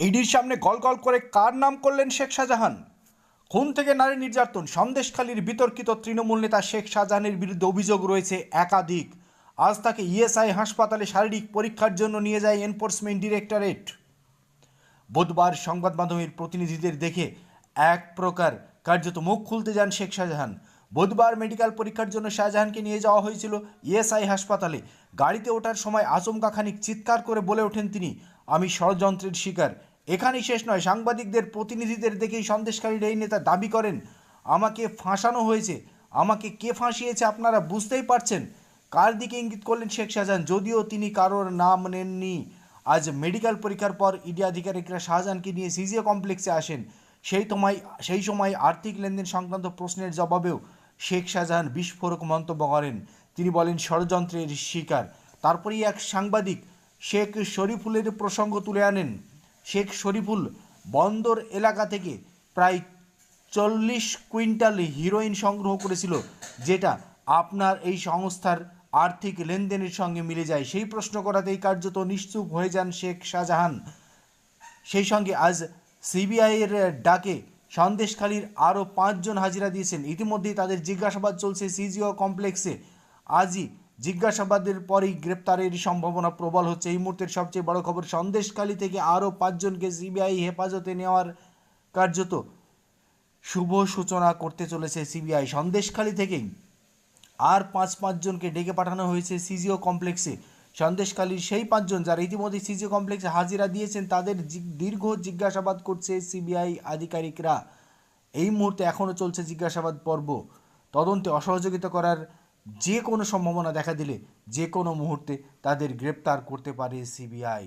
ইডির সামনে গল গল করে কার নাম করলেন শেখ শাহজাহান? খুন থেকে নারী নির্যাতন, সন্দেশখালীর বিতর্কিত তৃণমূল নেতা শেখ শাহজাহানের বিরুদ্ধে অভিযোগ রয়েছে একাধিক। আজ তাকে ইএসআই হাসপাতালে শারীরিক পরীক্ষার জন্য নিয়ে যায় এনফোর্সমেন্ট ডিরেক্টরেট। বুধবার সংবাদ মাধ্যমের প্রতিনিধিদের দেখে এক প্রকার কার্যত মুখ খুলতে যান শেখ শাহজাহান। বুধবার মেডিকেল পরীক্ষার জন্য শাহজাহানকে নিয়ে যাওয়া হয়েছিল ইএসআই হাসপাতালে। গাড়িতে ওঠার সময় আচমকা খানিক চিৎকার করে বলে ওঠেন তিনি, আমি ষড়যন্ত্রের শিকার। এখানেই শেষ নয়, সাংবাদিকদের প্রতিনিধিদের দেখেই সন্দেশকারীর এই নেতা দাবি করেন, আমাকে ফাঁসানো হয়েছে। আমাকে কে ফাঁসিয়েছে আপনারা বুঝতেই পারছেন? কার দিকে ইঙ্গিত করলেন শেখ শাহজাহান? যদিও তিনি কারোর নাম নেননি। আজ মেডিকেল পরীক্ষার পর ইডি আধিকারিকরা শাহজাহানকে নিয়ে সিজিও কমপ্লেক্সে আসেন। সেই সময় সেই সময় আর্থিক লেনদেন সংক্রান্ত প্রশ্নের জবাবেও শেখ শাহজাহান বিস্ফোরক মন্তব্য করেন। তিনি বলেন, ষড়যন্ত্রের শিকার। তারপরেই এক সাংবাদিক শেখ শরীফুলের প্রসঙ্গ তুলে আনেন। শেখ শরীফুল বন্দর এলাকা থেকে প্রায় চল্লিশ কুইন্টাল হিরোইন সংগ্রহ করেছিল, যেটা আপনার এই সংস্থার আর্থিক লেনদেনের সঙ্গে মিলে যায়। সেই প্রশ্ন করাতেই কার্যত নিশ্চুপ হয়ে যান শেখ শাহজাহান। সেই সঙ্গে আজ সিবিআইয়ের ডাকে সন্দেশখালীর আরও পাঁচজন হাজিরা দিয়েছেন। ইতিমধ্যেই তাদের জিজ্ঞাসাবাদ চলছে সিজিও কমপ্লেক্সে। আজই জিজ্ঞাসাবাদের পরেই গ্রেপ্তারের সম্ভাবনা প্রবল হচ্ছে। এই মুহূর্তের সবচেয়ে বড় খবর, সন্দেশখালী থেকে আরও পাঁচজনকে সিবিআই হেফাজতে নেওয়ার কার্যত শুভ সূচনা করতে চলেছে সিবিআই। সন্দেশখালী থেকেই আর পাঁচ পাঁচজনকে ডেকে পাঠানো হয়েছে সিজিও কমপ্লেক্সে। সন্দেশখালীর সেই পাঁচজন যারা ইতিমধ্যে সিজি কমপ্লেক্সে হাজিরা দিয়েছেন, তাদের দীর্ঘ জিজ্ঞাসাবাদ করছে সিবিআই আধিকারিকরা। এই মুহূর্তে এখনও চলছে জিজ্ঞাসাবাদ পর্ব। তদন্তে অসহযোগিতা করার যে কোনো সম্ভাবনা দেখা দিলে যে কোনো মুহূর্তে তাদের গ্রেপ্তার করতে পারে সিবিআই।